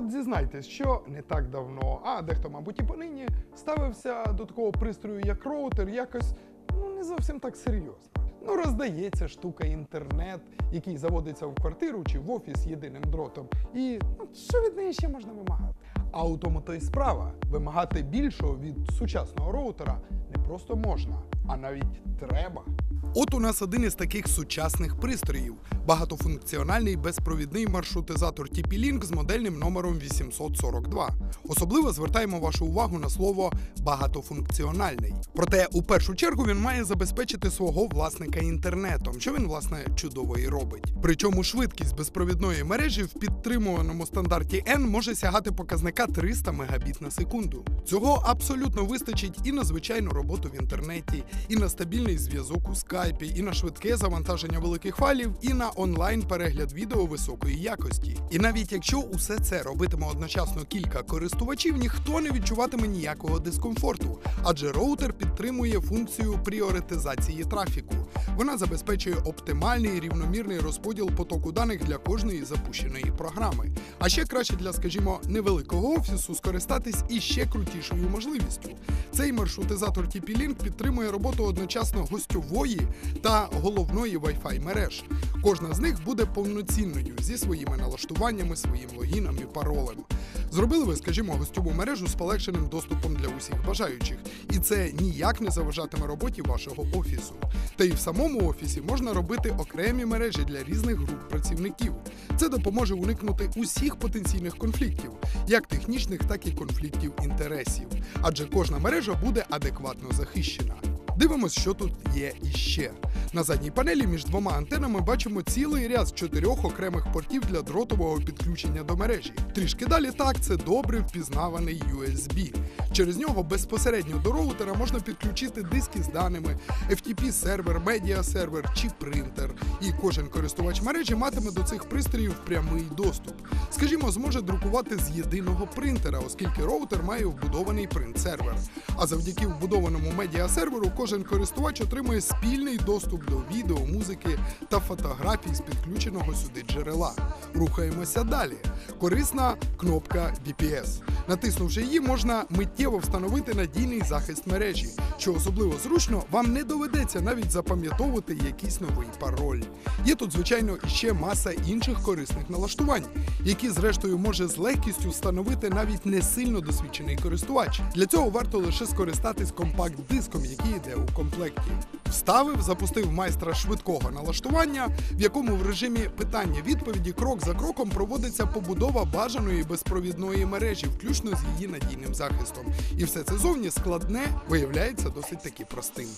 от зізнайтесь, що не так давно, а дехто, мабуть, і понині ставився до такого пристрою, як роутер, якось ну не зовсім так серйозно. Ну, роздається штука інтернет, який заводиться в квартиру чи в офіс єдиним дротом. І ну, що від неї ще можна вимагати? А у тому то й справа. Вимагати більшого від сучасного роутера не просто можна, а навіть треба. От у нас один із таких сучасних пристроїв багатофункціональний безпровідний маршрутизатор TP-Link з модельним номером 842. Особливо звертаємо вашу увагу на слово багатофункціональний. Проте у першу чергу він має забезпечити свого власника інтернетом, що він власне чудово і робить. Причому швидкість безпровідної мережі в підтримуваному стандарті N може сягати показника 300 Мбіт на секунду. Цього абсолютно вистачить і на звичайну роботу в інтернеті, і на стабільний зв'язок у скайпі, і на швидке завантаження великих файлів, і на онлайн перегляд відео високої якості. І навіть якщо усе це робитиме одночасно кілька користувачів, ніхто не відчуватиме ніякого дискомфорту, адже роутер підтримує функцію пріоритизації трафіку. Вона забезпечує оптимальний рівномірний розподіл потоку даних для кожної запущеної програми. А ще краще для, скажімо, невеликого офісу скористатись іще крутішою можливістю. Цей маршрутизатор TP-Link підтримує роботу одночасно гостьової та головної Wi-Fi мереж. Кожна з них буде повноцінною зі своїми налаштуваннями, своїм логіном і паролем. Зробили ви, скажімо, гостьову мережу з полегшеним доступом для усіх бажаючих, і це ніяк не заважатиме роботі вашого офісу. Та й в самому офісі можна робити окремі мережі для різних груп працівників. Це допоможе уникнути усіх потенційних конфліктів, як технічних, так і конфліктів інтересів. Адже кожна мережа буде адекватно захищена. Дивимось, що тут є іще. На задній панелі між двома антенами бачимо цілий ряд чотирьох окремих портів для дротового підключення до мережі. Трішки далі так це добре впізнаваний USB. Через нього безпосередньо до роутера можна підключити диски з даними, FTP сервер, медіа сервер чи принтер. І кожен користувач мережі матиме до цих пристроїв прямий доступ. Скажімо, зможе друкувати з єдиного принтера, оскільки роутер має вбудований принт-сервер. А завдяки вбудованому медіа серверу кожен користувач отримує спільний доступ до відео, музики та фотографій з підключеного сюди джерела. Рухаємося далі. Корисна кнопка VPS. Натиснувши її, можна миттєво встановити надійний захист мережі, що особливо зручно, вам не доведеться навіть запам'ятовувати якийсь новий пароль. Є тут, звичайно, іще маса інших корисних налаштувань, які, зрештою, може з легкістю встановити навіть не сильно досвідчений користувач. Для цього варто лише скористатись компакт-диском, який йде у комплекті. Вставив, запустив майстра швидкого налаштування, в якому в режимі питання-відповіді крок за кроком проводиться побудова бажаної безпровідної мережі, включно з її надійним захистом. І все це зовні складне виявляється досить таки простим.